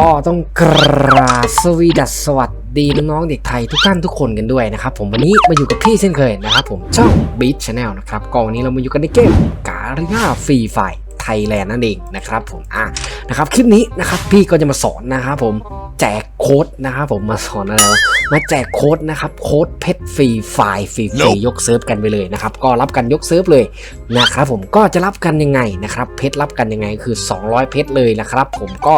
ก็ต้องกราสวีดัสสวัสดีน้องๆเด็กไทยทุกท่านทุกคนกันด้วยนะครับผมวันนี้มาอยู่กับพี่เช่นเคยนะครับผมช่อง Beat Channel นะครับก็วันนี้เรามาอยู่กันในเกมการิน่าฟรีไฟ ทยแลนด์นั่นเองนะครับผมอะนะครับคลิปนี้นะครับพี่ก็จะมาสอนนะครับผมแจกโค้ดนะครับผมมาสอนอะไรวะมาแจกโค้ดนะครับโค้ดเพชรฟรีไฟล์ฟรีฟรียกเซิร์ฟกันไปเลยนะครับก็รับกันยกเซิร์ฟเลยนะครับผมก็จะรับกันยังไงนะครับเพชรรับกันยังไงคือ 200 เพชรเลยนะครับผมก็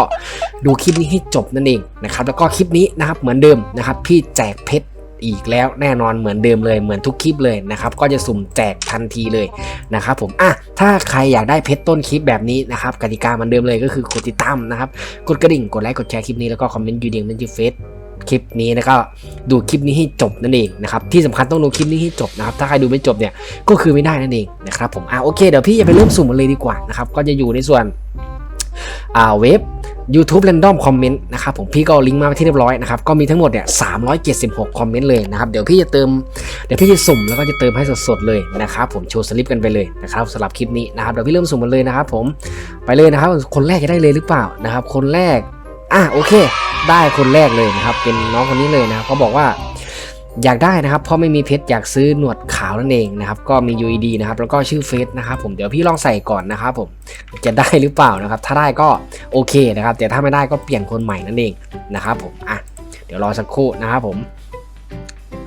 ดูคลิปนี้ให้จบนั่นเองนะครับแล้วก็คลิปนี้นะครับเหมือนเดิมนะครับพี่แจกเพชร อีกแล้วแน่นอนเหมือนเดิมเลยเหมือนทุกคลิปเลยนะครับก็จะสุ่มแจกทันทีเลยนะครับผมอะถ้าใครอยากได้เพชรต้นคลิปแบบนี้นะครับกติกาเหมือนเดิมเลยก็คือกดติดตามนะครับกดกระดิ่งกดไลค์กดแชร์คลิปนี้แล้วก็คอมเมนต์ยูเดียงนั่นชื่เฟซคลิปนี้แล้วก็ดูคลิปนี้ให้จบนั่นเองนะครับที่สำคัญต้องดูคลิปนี้ให้จบนะครับถ้าใครดูไม่จบเนี่ยก็คือไม่ได้นั่นเองนะครับผมอะโอเคเดี๋ยวพี่จะไปเริ่มสุ่มกันเลยดีกว่านะครับก็จะอยู่ในส่วนอ่าเว็บ YouTube Random Comment นะครับผมพี่ก็ลิงก์มาที่เรียบร้อยนะครับก็มีทั้งหมดเนี่ย376 คอมเมนต์เลยนะครับเดี๋ยวพี่จะเติมเดี๋ยวพี่จะสุ่มแล้วก็จะเติมให้สดๆเลยนะครับผมโชว์สลิปกันไปเลยนะครับสำหรับคลิปนี้นะครับเดี๋ยวพี่เริ่มสุ่มกันเลยนะครับผมไปเลยนะครับคนแรกจะได้เลยหรือเปล่านะครับคนแรกอะโอเค ได้คนแรกเลยนะครับเป็นน้องคนนี้เลยนะครับเขาบอกว่า อยากได้นะครับเพราะไม่มีเพชรอยากซื้อหนวดขาวนั่นเองนะครับก็มี UED นะครับแล้วก็ชื่อเฟซนะครับผมเดี๋ยวพี่ลองใส่ก่อนนะครับผมจะได้หรือเปล่านะครับถ้าได้ก็โอเคนะครับแต่ถ้าไม่ได้ก็เปลี่ยนคนใหม่นั่นเองนะครับผมอะเดี๋ยวรอสักครู่นะครับผม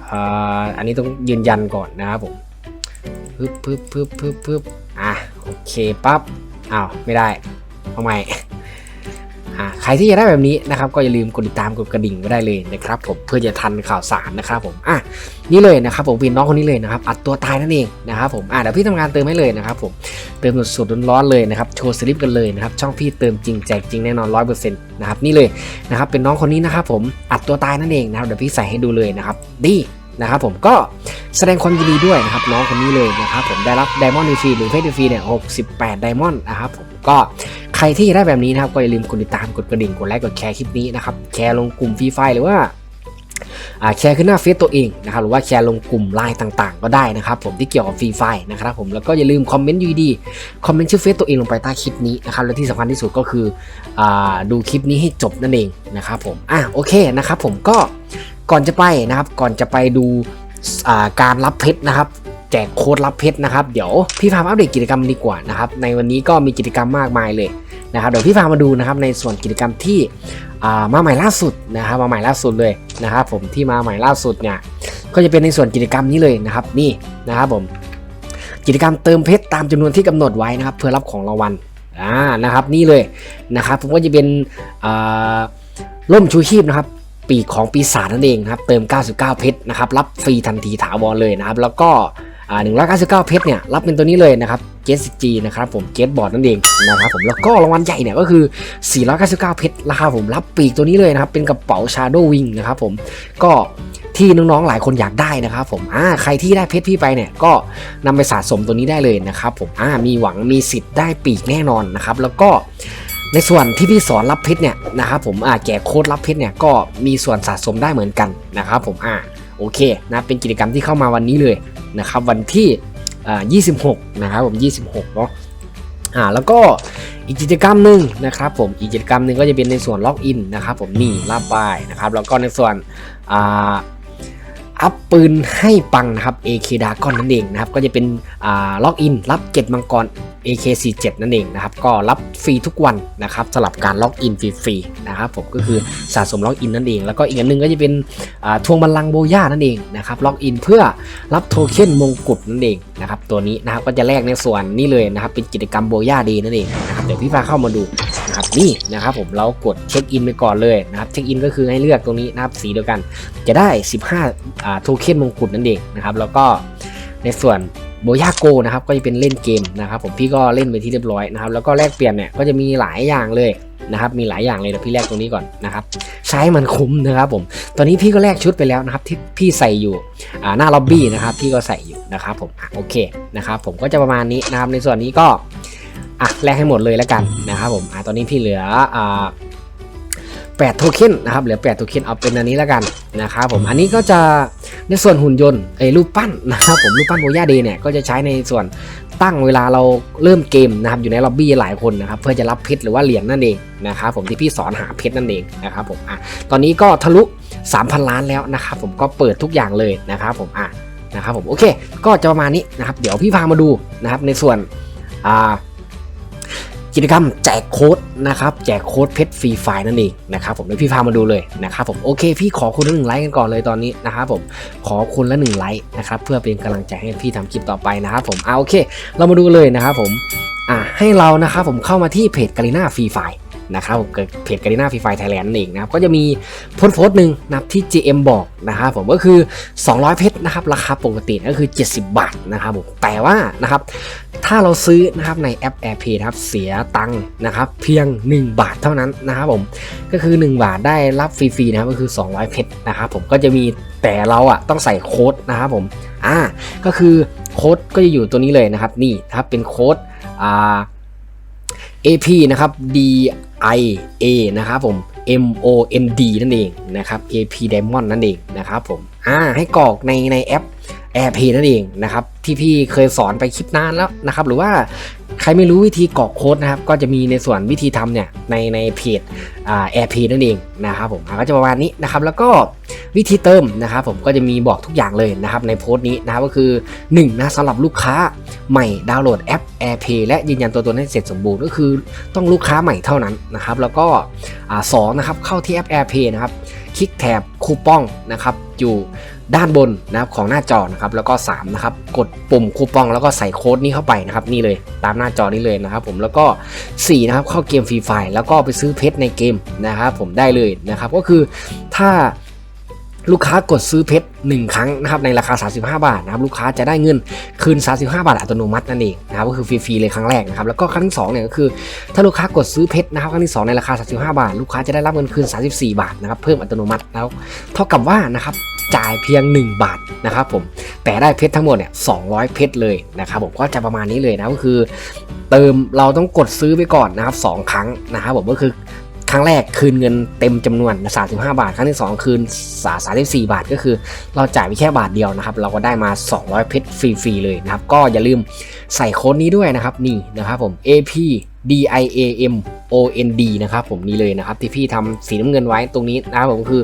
อ่าอันนี้ต้องยืนยันก่อนนะครับผมปึ๊บปึ๊บปึ๊บปึ๊บปึ๊บอะโอเคปั๊บอ้าวไม่ได้เอาใหม่อ่า ใครที่จะได้แบบนี้นะครับก็อย่าลืมกดติดตามกดกระดิ่งไว้ได้เลยนะครับผมเพื่อจะทันข่าวสารนะครับผมอะนี่เลยนะครับผมเป็นน้องคนนี้เลยนะครับอัดตัวตายนั่นเองนะครับผมอะเดี๋ยวพี่ทำงานเติมให้เลยนะครับผมเติมสดๆร้อนๆเลยนะครับโชว์สลิปกันเลยนะครับช่องพี่เติมจริงแจกจริงแน่นอนร้อยเปอร์เซ็นต์นะครับนี่เลยนะครับเป็นน้องคนนี้นะครับผมอัดตัวตายนั่นเองนะครับเดี๋ยวพี่ใส่ให้ดูเลยนะครับดีนะครับผมก็แสดงความยินดีด้วยนะครับน้องคนนี้เลยนะครับผมได้รับไดมอนด์ฟรีหรือเพชรฟรีเนี่ย68ไดมอนด์นะครับผมก็ รที่ได้แบบนี้นะครับก็อย่าลืมกดติดตามกดกระดิ่งกดไลค์กดแชร์คลิปนี้นะครับแชร์ลงกลุ่มฟรีไฟหรือว่าแชร์ขึ้นหน้าเฟซตัวเองนะครับหรือว่าแชร์ลงกลุ่มไลน์ต่างๆ ก็ได้นะครับผมที่เกี่ยวกับฟรีไฟนะครับผมแล้วก็อย่าลืมคอมเมนต์ยูดีคอมเมนต์ชื่อเฟซตัวเองลงไปใต้คลิปนี้นะครับและที่สำคัญที่สุดก็คืออดูคลิปนี้ให้จบนั่นเองนะครับผมอะโอเคนะครับผมก็ก่อนจะไปนะครับก่อนจะไปดูการรับเพชรนะครับแจกโค้ดรับเพชรนะครับ เดี๋ยวพี่พามาอัปเดตกิจกรรมดีกว่านะครับ ในวันนี้ก็มีกิจกรรมมากมายเลย นะครับเดี๋ยวพี่พามาดูนะครับในส่วนกิจกรรมที่มาใหม่ล่าสุดนะครับมาใหม่ล่าสุดเลยนะครับผมที่มาใหม่ล่าสุดเนี่ยก็จะเป็นในส่วนกิจกรรมนี้เลยนะครับนี่นะครับผมกิจกรรมเติมเพชรตามจำนวนที่กำหนดไว้นะครับ เพื่อรับของรางวัลอ่านะครับนี่เลยนะครับผมก็จะเป็นร่มชูชีพนะครับปีกของปีศาจนั่นเองครับเติม 99 เพชรนะครับรับฟรีทันทีถาวรเลยนะครับ แล้วก็ อ่า199เพชรเนี่ยรับเป็นตัวนี้เลยนะครับเจสจีนะครับผมเจสบอร์ดนั่นเองนะครับผมแล้วก็รางวัลใหญ่เนี่ยก็คือ 499 เพชรราคาผมรับปีกตัวนี้เลยนะครับ เป็นกระเป๋า Shadow Wing นะครับผมก็ที่น้องๆหลายคนอยากได้นะครับผมอ่าใครที่ได้เพชรพี่ไปเนี่ยก็นำไปสะสมตัวนี้ได้เลยนะครับผมอ่ามีหวังมีสิทธิ์ได้ปีกแน่นอนนะครับแล้วก็ในส่วนที่พี่สอนรับเพชรเนี่ยนะครับผมอ่าแจกโค้ดรับเพชรเนี่ยก็มีส่วนสะสมได้เหมือนกันนะครับผมอ่าโอเคนะเป็นกิจกรรมที่เข้ามาวันนี้เลย นะครับวันที่ 26 นะครับผม 26 เนาะอ่าแล้วก็อีกกิจกรรมหนึ่งนะครับผมอีกกิจกรรมหนึ่งก็จะเป็นในส่วนล็อกอินนะครับผมนี่ลาบไปนะครับแล้วก็ในส่วนอ่า อัพปืนให้ปังนะครับ AK d a g o n นั่นเองนะครับ ก็จะเป็นอ่าล็อกอินรับเก็ตมังกร AK47 นั่นเองนะครับ ก็รับฟรีทุกวันนะครับสำหรับการล็อกอินฟรีๆนะครับผมก็คือสะสมล็อกอินนั่นเอง แล้วก็อีกอันหนึงก็จะเป็นอ่าทวงบัลลังโบย่านั่นเองนะครับล็อกอินเพื่อรับโทเค็นมงกุฎนั่นเองนะครับตัวนี้นะครับก็จะแลกในส่วนนี้เลยนะครับเป็นกิจกรรมโบย่าดย์นั่นเองนะครับเดี๋ยวพี่พาเข้ามาดูนะครับนี่นะครับผมเรากดเช็คอินไปก่อนเลยนะครับเช็คอินก็คือให้เลือกตรงนี้นะครับสีเดียวกัน จะได้ 15โทเค็นมงกุฎนั่นเองนะครับ แล้วก็ในส่วนโบยาโกนะครับก็จะเป็นเล่นเกมนะครับ ผมพี่ก็เล่นไปที่เรียบร้อยนะครับ แล้วก็แลกเปลี่ยนเนี่ยก็จะมีหลายอย่างเลยนะครับ มีหลายอย่างเลยเดี๋ยวพี่แลกตรงนี้ก่อนนะครับ ใช้มันคุ้มนะครับผม ตอนนี้พี่ก็แลกชุดไปแล้วนะครับที่พี่ใส่อยู่อ่าหน้าล็อบบี้นะครับ พี่ก็ใส่อยู่นะครับ ผมอโอเคนะครับ ผมก็จะประมาณนี้นะครับ ในส่วนนี้ก็อะแลกให้หมดเลยแล้วกันนะครับ ผมอะตอนนี้พี่เหลืออ่า8โทเค็นนะครับเหลือ8โทเค็นเอาเป็นอันนี้แล้วกันนะครับผมอันนี้ก็จะ ในส่วนหุ่นยนต์ไอ้รูปปั้นนะครับผมรูปปั้นโบย่าเดย์เนี่ยก็จะใช้ในส่วนตั้งเวลาเราเริ่มเกมนะครับอยู่ในล็อบบี้หลายคนนะครับเพื่อจะรับเพชรหรือว่าเหรียญนั่นเองนะครับผมที่พี่สอนหาเพชรนั่นเองนะครับผมอะตอนนี้ก็ทะลุ 3,000 ล้านแล้วนะครับผมก็เปิดทุกอย่างเลยนะครับผมอะนะครับผมโอเค ก็จะประมาณนี้นะครับเดี๋ยวพี่พามาดูนะครับในส่วนอ่า กิจกรรมแจกโค้ดนะครับแจกโค้ดเพชรฟรีไฟล์นั่นเองนะครับผมเดี๋ยวพี่พามาดูเลยนะครับผมโอเค พี่ขอคุณละหนึ่งไลค์กันก่อนเลยตอนนี้นะครับผมขอคุณละหนึ่งไลค์นะครับเพื่อเป็นกำลังใจให้พี่ทำคลิปต่อไปนะครับผมอ่าโอเค เรามาดูเลยนะครับผมอ่าให้เรานะครับผมเข้ามาที่เพจกาลิน่าฟรีไฟล์ นะครับเกิดเพจกาลิน่าฟรีไฟไทยแลนด์นั่นเองนะครับก็จะมีโพสต์โพสต์หนึ่งนะครับที่ GM บอกนะครับผมก็คือ 200 เพชรนะครับราคาปกติก็คือ 70 บาทนะครับผมแต่ว่านะครับถ้าเราซื้อนะครับในแอป AirPay นะครับเสียตังค์นะครับเพียง 1 บาทเท่านั้นนะครับผมก็คือ 1 บาทได้รับฟรีๆนะครับก็คือ 200 เพชรนะครับผมก็จะมีแต่เราอะต้องใส่โค้ดนะครับผมอ่าก็คือโค้ดก็จะอยู่ตัวนี้เลยนะครับนี่นะครับเป็นโค้ดอ่า AP นะครับ D I A นะครับผม M O N D นั่นเองนะครับ AP Diamond นั่นเองนะครับผมอ่าให้กรอกในในแอป AirPay นั่นเองนะครับที่พี่เคยสอนไปคลิปนานแล้วนะครับหรือว่า ใครไม่รู้วิธีกรอกโค้ดนะครับ ก็จะมีในส่วนวิธีทำเนี่ยในในเพจแอ่า AirPay นั่นเองนะครับผมก็จะประมาณนี้นะครับ แล้วก็วิธีเติมนะครับผมก็จะมีบอกทุกอย่างเลยนะครับในโพสต์นี้นะครับก็คือ1นะสำหรับลูกค้าใหม่ดาวน์โหลดแอป AirPay และยืนยันตัวตนให้เสร็จสมบูรณ์ก็คือต้องลูกค้าใหม่เท่านั้นนะครับ แล้วก็สองนะครับเข้าที่แอป AirPay นะครับคลิกแถบคูปองนะครับอยู่ ด้านบนนะครับของหน้าจอนะครับแล้วก็3นะครับกดปุ่มคูปองแล้วก็ใส่โค้ดนี้เข้าไปนะครับนี่เลยตามหน้าจอนี้เลยนะครับผมแล้วก็4นะครับเข้าเกมฟรีไฟแล้วก็ไปซื้อเพชรในเกมนะครับผมได้เลยนะครับก็คือถ้า ลูกค้ากดซื้อเพชร1ครั้งนะครับในราคา 35 บาทนะครับลูกค้าจะได้เงินคืน 35 บาทอัตโนมัตินั่นเองนะครับก็คือฟรีๆเลยครั้งแรกนะครับแล้วก็ครั้งที่2เนี่ยก็คือถ้าลูกค้ากดซื้อเพชรนะครับครั้งที่ 2 ในราคา 35 บาท ลูกค้าจะได้รับเงินคืน 34 บาทนะครับเพิ่มอัตโนมัติแล้วเท่ากับว่านะครับจ่ายเพียง 1 บาทนะครับผมแต่ได้เพชรทั้งหมดเนี่ย200 เพชรเลยนะครับผมก็จะประมาณนี้เลยนะก็คือ เติมเราต้องกดซื้อไปก่อนนะครับสองครั้งนะครับผมก็คือ ครั้งแรกคืนเงินเต็มจำนวน 35 บาท ครั้งที่ 2 คืน34บาท ก็คือ เราจ่ายไปแค่บาทเดียวนะครับ เราก็ได้มา 200 เพชรฟรีๆเลยนะครับ ก็อย่าลืมใส่โค้ดนี้ด้วยนะครับ นี่นะครับผม AP D I A M O N D นะครับผมนี่เลยนะครับ ที่พี่ทำสีน้ำเงินไว้ตรงนี้นะครับผมคือ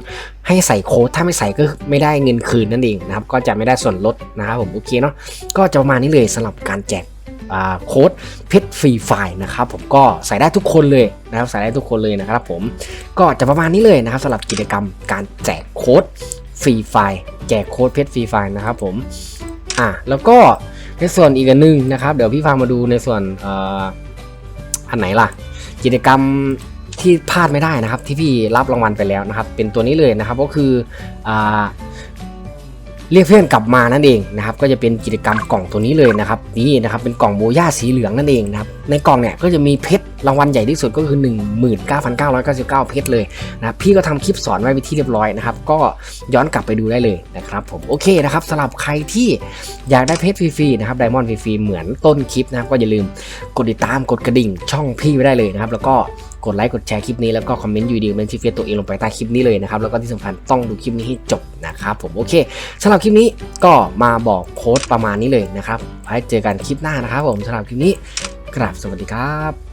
ให้ใส่โค้ดถ้าไม่ใส่ก็ไม่ได้เงินคืนนั่นเองนะครับ ก็จะไม่ได้ส่วนลดนะครับผมโอเคเนาะก็จะประมาณนี้เลยสำหรับการแจก โค้ดเพชรฟรีไฟล์นะครับผมก็ใส่ได้ทุกคนเลยนะครับใส่ได้ทุกคนเลยนะครับผมก็จะประมาณนี้เลยนะครับสำหรับกิจกรรมการแจกโค้ดฟรีไฟล์แจกโค้ดเพชรฟรีไฟล์นะครับผมอะแล้วก็ในส่วนอีกอันนึงนะครับ เดี๋ยวพี่พามาดูในส่วนอ่ออันไหนล่ะ กิจกรรมที่พลาดไม่ได้นะครับ ที่พี่รับรางวัลไปแล้วนะครับ เป็นตัวนี้เลยนะครับ ก็คืออ่า เรียกเพื่อนกลับมานั่นเองนะครับก็จะเป็นกิจกรรมกล่องตัวนี้เลยนะครับนี่นะครับเป็นกล่องโบย่าสีเหลืองนั่นเองนะครับในกล่องเนี่ยก็จะมีเพชร รางวัลใหญ่ที่สุดก็คือ 19,999 เพชรเลยนะครับพี่ก็ทำคลิปสอนไว้เป็นที่เรียบร้อยนะครับ ก็ย้อนกลับไปดูได้เลยนะครับผมโอเคนะครับสำหรับใครที่อยากได้เพชรฟรีๆนะครับไดมอนด์ฟรีๆเหมือนต้นคลิปนะครับก็อย่าลืมกดติดตามกดกระดิ่งช่องพี่ไว้ได้เลยนะครับ แล้วก็กดไลค์กดแชร์คลิปนี้แล้วก็คอมเมนต์อยู่ดีเมนชิเฟตัวเองลงไปใต้คลิปนี้เลยนะครับแล้วก็ที่สำคัญต้องดูคลิปนี้ให้จบนะครับผมโอเคสำหรับคลิปนี้ก็มาบอกโค้ดประมาณนี้เลยนะครับไว้เจอกันคลิปหน้านะครับผมสำหรับคลิปนี้กราบสวัสดีครับ